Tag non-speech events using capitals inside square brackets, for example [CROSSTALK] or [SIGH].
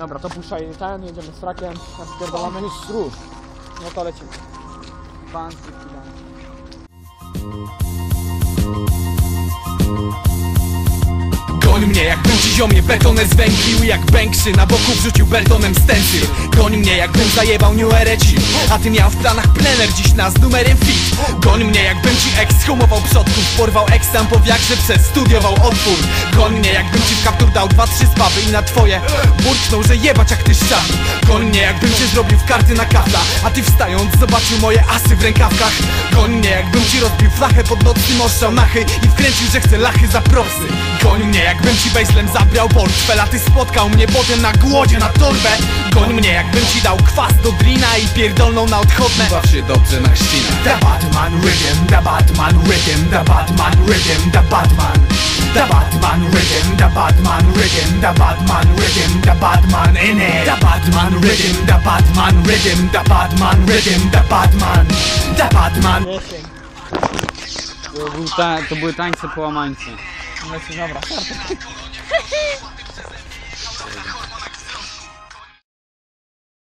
Dobra, to puszczaj ten, jedziemy z frakiem, napierdolamy. Już No to lecimy. Chwila. Goń mnie jakbym ci ziomie betonę zwęglił Jak Banksy na boku wrzucił beltonem stencil. Goń mnie jakbym zajebał New Era ci A ty miał w planach plener dziś na z numerem fit. Goń mnie jakbym ci ekshumował przodków Porwał ekstam po wiagrze przez studiował otwór Goń jakbym ci w kaptur dał dwa, trzy spawy I na twoje burknął, że jebać jak ty Goń mnie jakbym cię zrobił w karty na kafla A ty wstając zobaczył moje asy w rękawkach. Goń mnie jakbym ci rozbił flachę pod nocnym ostrzał nachy I wkręcił, że chce lachy za prosy. Goń mnie jakbym ci baseslem zabrał portfel A ty spotkał mnie potem na głodzie na torbę. Goń mnie jakbym ci dał kwas do drina I pierdolną na odchodne. Baw się dobrze na chrzcinach Da Batman Rhythm, da Batman Rhythm, da Batman Rhythm, da Batman Da Batman Rhythm, da Batman Rhythm, da Batman Rhythm, da Batman in it Da Batman Rhythm, da Batman Rhythm, da Batman Rhythm, da Batman Da Batman To, był ta, to były tańce połamańcy. Leci, dobra, start. [LAUGHS]